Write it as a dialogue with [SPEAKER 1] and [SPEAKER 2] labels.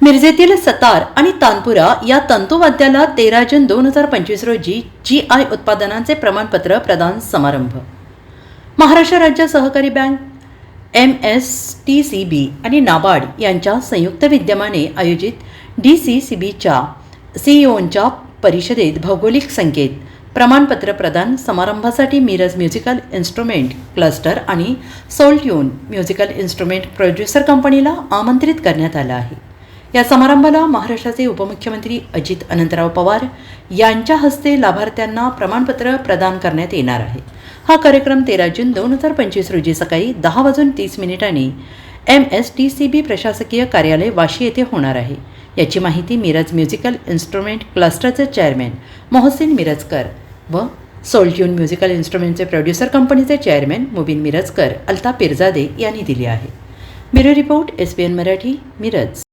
[SPEAKER 1] मिरजेतील सतार आणि तानपुरा या तंतुवाद्याला तेरा जून दोन हजार पंचवीस रोजी जी आय उत्पादनांचे प्रमाणपत्र प्रदान समारंभ. महाराष्ट्र राज्य सहकारी bank M S T C B आणि नाबार्ड यांच्या संयुक्त विद्यमाने आयोजित डी सी सी बीच्या सीईओंच्या परिषदेत भौगोलिक संकेत प्रमाणपत्र प्रदान समारंभासाठी मिरज म्युझिकल इन्स्ट्रुमेंट क्लस्टर आणि सोल्ट्यून म्युझिकल इन्स्ट्रुमेंट प्रोड्युसर कंपनीला आमंत्रित करण्यात आलं आहे. या समारंभाला महाराष्ट्राचे उपमुख्यमंत्री अजित अनंतराव पवार यांच्या हस्ते लाभार्थ्यांना प्रमाणपत्र प्रदान करण्यात येणार आहे. हा कार्यक्रम तेरा जून दोन हजार पंचवीस रोजी सकाळी दहा वाजून तीस मिनिटांनी M S T C B प्रशासकीय कार्यालय वाशी येथे होणार आहे. याची माहिती मिरज म्युझिकल इन्स्ट्रुमेंट क्लस्टरचे चेअरमॅन मोहसिन मिरजकर व सोलट्यून म्युझिकल इन्स्ट्रुमेंटचे प्रोड्युसर कंपनीचे चेअरमॅन मुबीन मिरजकर अल्ता पिरजादे यांनी दिली आहे. Bureau report S P N Marathi Miraj.